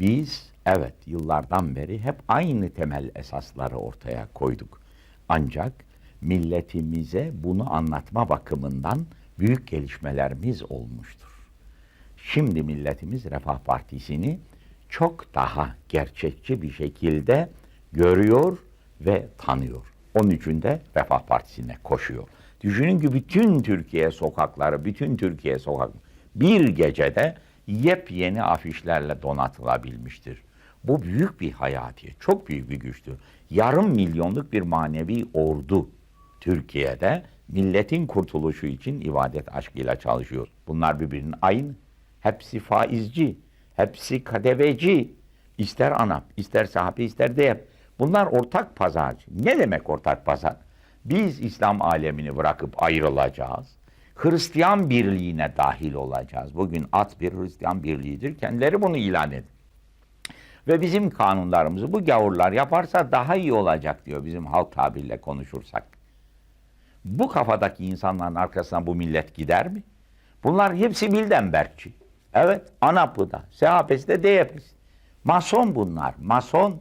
Biz evet yıllardan beri hep aynı temel esasları ortaya koyduk. Ancak milletimize bunu anlatma bakımından büyük gelişmelerimiz olmuştur. Şimdi milletimiz Refah Partisi'ni çok daha gerçekçi bir şekilde görüyor ve tanıyor. Onun için de Refah Partisi'ne koşuyor. Düşünün ki bütün Türkiye sokakları, bütün Türkiye sokak bir gecede yepyeni afişlerle donatılabilmiştir. Bu büyük bir hayatiyet, çok büyük bir güçtür. Yarım milyonluk bir manevi ordu Türkiye'de milletin kurtuluşu için ibadet aşkıyla çalışıyor. Bunlar birbirinin aynı. Hepsi faizci, hepsi kadeveci. İster ANAP, ister sahabe, ister DEP. Bunlar ortak pazarcı. Ne demek ortak pazar? Biz İslam alemini bırakıp ayrılacağız. Hristiyan birliğine dahil olacağız. Bugün at bir Hristiyan birliğidir. Kendileri bunu ilan edin. Ve bizim kanunlarımızı bu gavurlar yaparsa daha iyi olacak diyor bizim halk tabirle konuşursak. Bu kafadaki insanların arkasından bu millet gider mi? Bunlar hepsi Bildenbergçi. Evet, ANAP'ı da, SHP'si de DYP'si. Mason bunlar, mason.